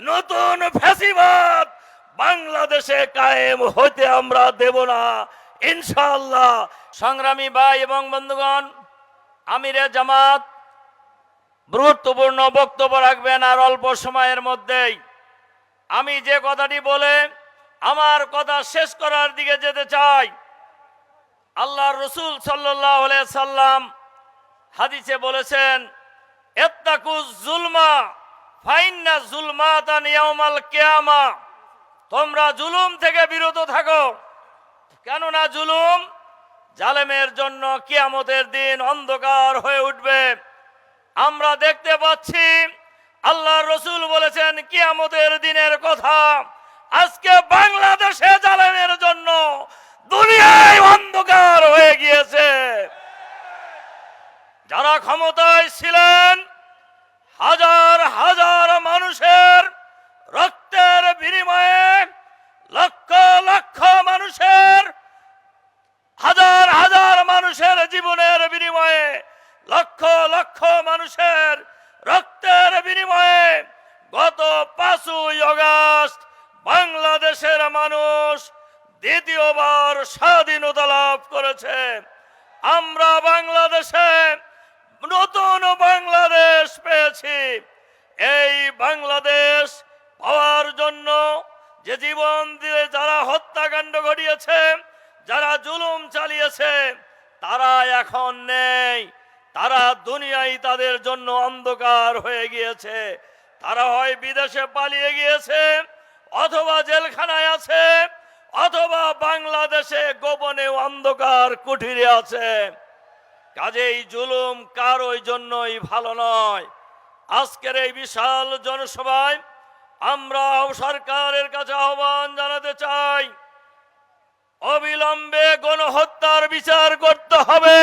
নতুন ফ্যাসিবাদ বাংলাদেশে কায়েম হতে আমরা দেব না। ইনশাআল্লাহ। সংগ্রামী ভাই এবং বন্ধুগণ, আমিরে জামাত, গুরুত্বপূর্ণ বক্তব্য রাখবেন আর অল্প সময়ের মধ্যেই। আমি যে কথাটি বলে আমার কথা শেষ করার দিকে যেতে চাই, আল্লাহ রসুল সাল্লাহ সাল্লাম হাদিসে বলেছেন, এত্তাকুজ জুলমা ফাইন্না জুলমা তানিয়াউমাল কেয়ামা। তোমরা জুলুম থেকে বিরত থাকো। কেননা জুলুম জালেমের জন্য কিয়ামতের দিন অন্ধকার হয়ে উঠবে। আমরা দেখতে পাচ্ছি আল্লাহ রসুল বলেছেন, কিয়ামতের দিনের কথা আজকে বাংলাদেশে জালেমের জন্য দুনিয়ায় অন্ধকার হয়ে গিয়েছে। যারা ক্ষমতায় ছিলেন, হাজার হাজার মানুষের রক্তের বিনিময়ে লক্ষ লক্ষ মানুষের হাজার হাজার মানুষের জীবনের বিনিময়ে লক্ষ লক্ষ মানুষের রক্তের বিনিময়ে গত পাঁচই অগাস্ট বাংলাদেশের মানুষ দ্বিতীয়বার স্বাধীনতা লাভ করেছে। আমরা বাংলাদেশে নতুন বাংলাদেশ পেয়েছি। এই বাংলাদেশ পাওয়ার জন্য যে জীবন দিয়ে যারা হত্যাকাণ্ড ঘটিয়েছে, যারা জুলুম চালিয়েছে তারা এখন নেই। তারা দুনিয়ায় তাদের জন্য অন্ধকার হয়ে গিয়েছে। তারা হয় বিদেশে পালিয়ে গিয়েছে, অথবা জেলখানায় আছে, অথবা বাংলাদেশে গোপনে অন্ধকার কুঠিরে আছে। কাজেই জুলুম কার ওই জন্যই ভালো নয়। আজকের এই বিশাল জনসভায় আমরা সরকারের কাছে আহ্বান জানাতে চাই। অবিলম্বে গণহত্যার বিচার করতে হবে।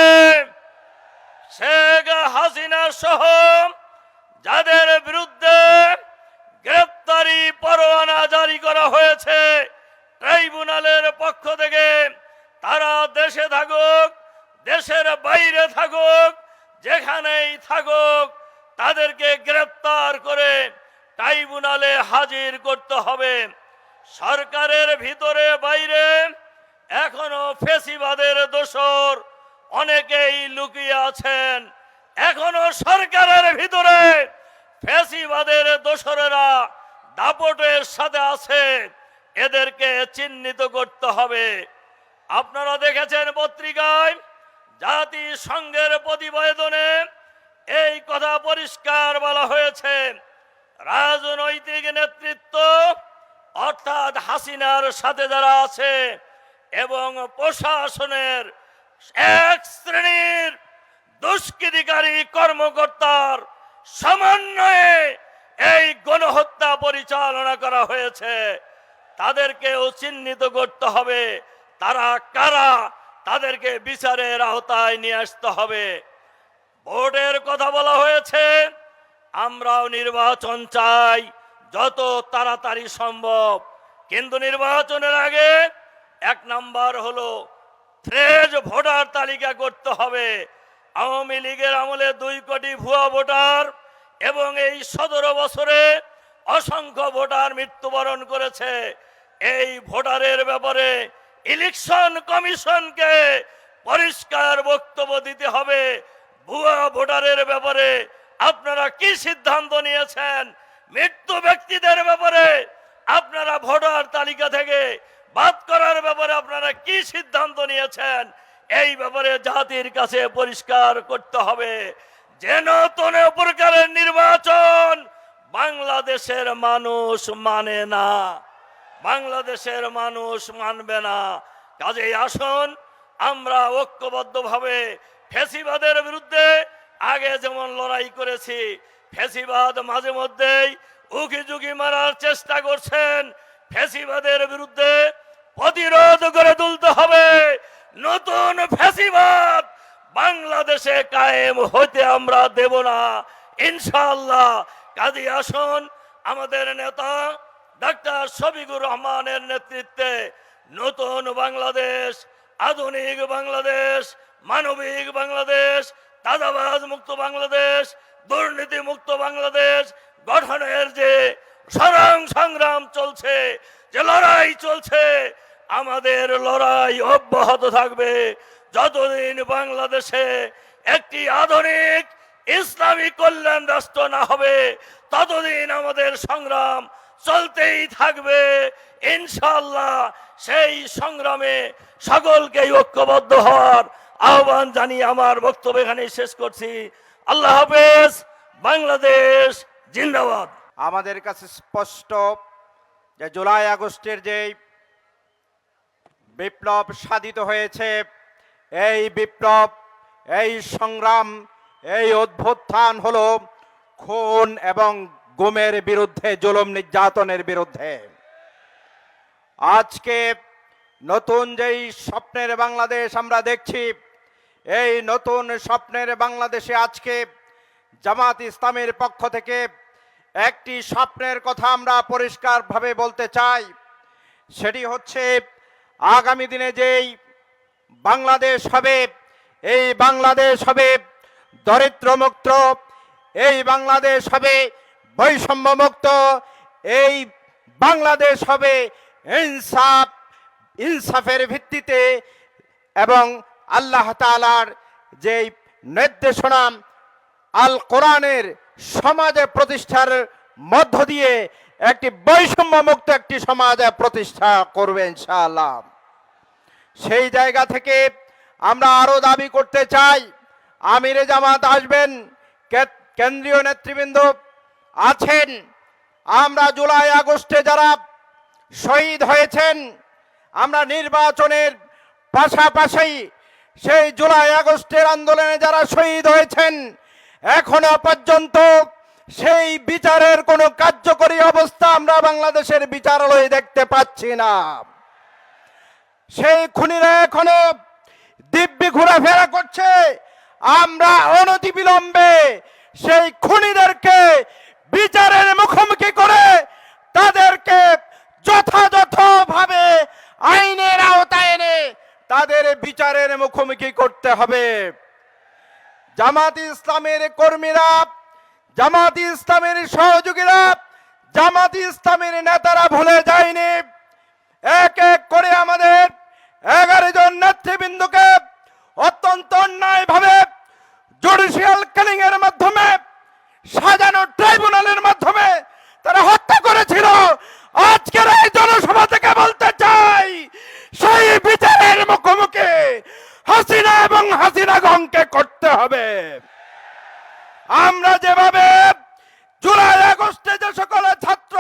শেখ হাসিনা সহ যাদের বিরুদ্ধে গ্রেপ্তারি পরোয়ানা জারি করা হয়েছে, ট্রাইব্যুনালের পক্ষ থেকে তারা দেশে থাকুক, দেশের বাইরে থাকুক, যেখানেই থাকুক, তাদেরকে গ্রেপ্তার করে ট্রাইব্যুনালে হাজির করতে হবে। সরকারের ভিতরে বাইরে এখনও ফেসিবাদের দোষর অনেকেই লুকিয়ে আছেন। এখনও সরকারের ভিতরে ফেসিবাদের দোসরেরা দাপটের সাথে আছে। এদেরকে চিহ্নিত করতে হবে। আপনারা দেখেছেন পত্রিকায় জাতিসংঘের প্রতিবেদনে এই কথা পরিষ্কার বলা হয়েছে। রাজনৈতিক নেতৃত্ব, অর্থাৎ হাসিনার সাথে যারা আছে এবং প্রশাসনের এক শ্রেণির দুষ্কৃতিকারী কর্মকর্তার সমন্বয়ে এই গণহত্যা পরিচালনা করা হয়েছে। তাদেরকেও চিহ্নিত করতে হবে। তারা কারা? তাদেরকে বিচারের আওতায় নিয়ে আসতে হবে। ভোটের কথা বলা হয়েছে। আমরাও নির্বাচন চাই, যত তাড়াতাড়ি সম্ভব। কিন্তু নির্বাচনের আগে এক নাম্বার হলো, ফ্রেজ ভোটার তালিকা করতে হবে। আওয়ামী লীগের আমলে দুই কোটি ভুয়া ভোটার এবং এই সতেরো বছরে অসংখ্য ভোটার মৃত্যুবরণ করেছে। এই ভোটারের ব্যাপারে ইলেকশন কমিশনকে পরিষ্কার বক্তব্য দিতে হবে। ভুয়া ভোটারের ব্যাপারে আপনারা কি সিদ্ধান্ত নিয়েছেন? মৃত্যু ব্যক্তিদের ব্যাপারে আপনারা ভোটার তালিকা থেকে বাদ করার ব্যাপারে আপনারা কি সিদ্ধান্ত নিয়েছেন? এই ব্যাপারে জাতির কাছে পরিষ্কার করতে হবে। যেন কোন প্রকারের নির্বাচন বাংলাদেশের মানুষ মানে না। বাংলাদেশের মানুষ মানবে না। কাজেই আসুন, আমরা ঐক্যবদ্ধভাবে ফেসিবাদের বিরুদ্ধে আগে যেমন লড়াই করেছি ফেসিবাদ মাঝে মধ্যেই উকি মারার চেষ্টা করছেন ফেসিবাদের বিরুদ্ধে প্রতিরোধ করে তুলতে হবে। নতুন ফেসিবাদ বাংলাদেশে কায়েম হতে আমরা দেব না। ইনশাআল্লাহ কাজী আসুন আমাদের নেতা ডাক্তার শফিকুর রহমানের নেতৃত্বে নতুন বাংলাদেশ, আধুনিক বাংলাদেশ, মানবিক বাংলাদেশ দাদাবাজ মুক্ত বাংলাদেশ, দুর্নীতি মুক্ত বাংলাদেশ গঠনের যে সরল সংগ্রাম চলছে, যে লড়াই চলছে, আমাদের লড়াই অব্যাহত থাকবে। যতদিন বাংলাদেশে একটি আধুনিক ইসলামী কল্যাণ রাষ্ট্র না হবে, ততদিন আমাদের সংগ্রাম চলতেই থাকবে। ইনশাল্লাহ সেই সংগ্রামে সকলকে ঐক্যবদ্ধ হওয়ার আহ্বান জানিয়ে আমার বক্তব্য এখানে শেষ করছি। আল্লাহ হাফেজ, বাংলাদেশ জিন্দাবাদ। আমাদের কাছে স্পষ্ট যে জুলাই আগস্টের যে বিপ্লব সাধিত হয়েছে, এই বিপ্লব, এই সংগ্রাম, এই অভ্যুত্থান হলো খুন এবং গুমের বিরুদ্ধে, জুলুম নির্যাতনের বিরুদ্ধে। আজকে নতুন যেই স্বপ্নের বাংলাদেশ আমরা দেখছি, এই নতুন স্বপ্নের বাংলাদেশে আজকে জামাত ইসলামের পক্ষ থেকে একটি স্বপ্নের কথা আমরা পরিষ্কারভাবে বলতে চাই। সেটি হচ্ছে, আগামী দিনে যেই বাংলাদেশ হবে, এই বাংলাদেশ হবে দরিদ্রমুক্ত, এই বাংলাদেশ হবে বৈষম্যমুক্ত, এই বাংলাদেশ হবে ইনসাফ, ইনসাফের ভিত্তিতে এবং আল্লাহ তাআলার যেই নির্দেশনা, আল কোরআনের সমাজে প্রতিষ্ঠার মধ্য দিয়ে একটি বৈষম্যমুক্ত একটি সমাজে প্রতিষ্ঠা করবে ইনশাআল্লাহ। সেই জায়গা থেকে আমরা আরও দাবি করতে চাই, আমিরে জামাত আসবেন কেন্দ্রীয় নেতৃবৃন্দ আছেন, আমরা জুলাই আগস্টে যারা শহীদ হয়েছেন, আমরা নির্বাচনের পাশাপাশি সেই জুলাই আগস্টের আন্দোলনে যারা শহীদ হয়েছেন এখনও পর্যন্ত সেই বিচারের কোনো কার্যকরী অবস্থা আমরা বাংলাদেশের বিচারালয়ে দেখতে পাচ্ছি না। সেই খুনিরা এখনও দিব্যি ঘোরাফেরা করছে। আমরা অনতিবিলম্বে সেই খুনিদেরকে বিচারের মুখোমুখি করে তাদেরকে যথাযথভাবে আইনের আওতায় এনে তাদের বিচারের মুখোমুখি করতে হবে। জামাত ইসলামের কর্মীরা, জামাত ইসলামের সহযোগীরা, জামাত ইসলামের নেতারা ভুলে যায়নি। এক এক করে আমাদের এগারো জন নেতৃবৃন্দকে অত্যন্ত অন্যায় ভাবে জুডিশিয়াল কিলিং এর মাধ্যমে, সাজানো ট্রাইব্যুনালের মাধ্যমে তারা হত্যা করেছিল। আজকের এই জনসভা থেকে বলতে চাই, সেই বিচারের মুখোমুখি হাসিনা এবং হাসিনা গংকে করতে হবে। আমরা যেভাবে জুলাই আগস্টে যে সকল ছাত্র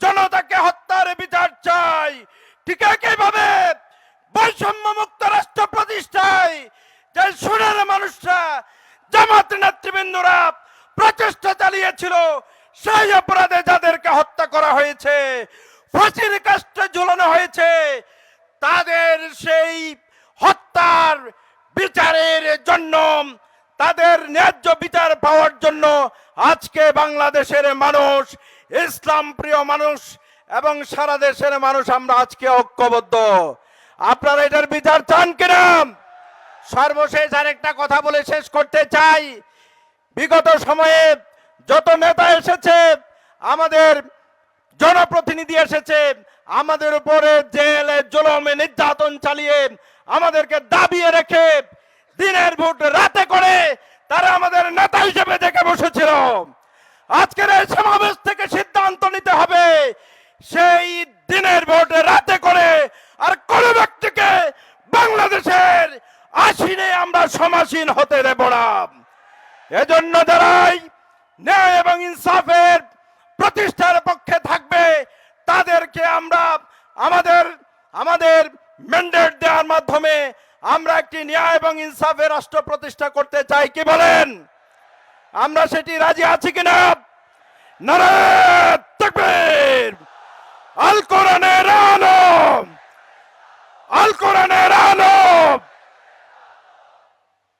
জনতাকে হত্যার বিচার চাই, ঠিক একইভাবে বৈষম্য মুক্ত রাষ্ট্র প্রতিষ্ঠায় যে সুরের মানুষরা, জামাত নেতৃবৃন্দরা প্রচেষ্টা চালিয়েছিল, সেই অপরাধে যাদেরকে হত্যা করা হয়েছে, ফাঁসির কাষ্টে ঝুলানো হয়েছে, তাদের সেই হত্যার বিচারের জন্য, তাদের ন্যায্য বিচার পাওয়ার জন্য আজকে বাংলাদেশের মানুষ, ইসলাম প্রিয় মানুষ এবং সারা দেশের মানুষ আমরা আজকে ঐক্যবদ্ধ। আপনারা এটার বিচার চান কিনা? সর্বশেষ আরেকটা কথা বলে শেষ করতে চাই। বিগত সময়ে যত নেতা এসেছে, আমাদের জনপ্রতিনিধি এসেছে, আমাদের উপরে জেলে, জলমে, নির্যাতন চালিয়ে আমাদেরকে দাবিয়ে রেখে দিনের ভোট রাতে করে তারা আমাদের নেতা হিসেবে দেখে বসেছিল। আজকের এই সমাবেশ থেকে সিদ্ধান্ত নিতে হবে, সেই দিনের ভোট রাতে করে আর কোন ব্যক্তিকে বাংলাদেশের আসিনে আমরা সমাসীন হতে দেব না। এজন্য যারাই ন্যায় এবং ইনসাফের প্রতিষ্ঠার পক্ষে থাকবে, তাদেরকে আমরা আমাদের আমাদের ম্যান্ডেট দেওয়ার মাধ্যমে আমরা একটি ন্যায় এবং ইনসাফের রাষ্ট্র প্রতিষ্ঠা করতে চাই, কি বলেন? আমরা সেটি রাজি আছি কিনা? নারায়ণ আল কোরআনের আলো কোরআনের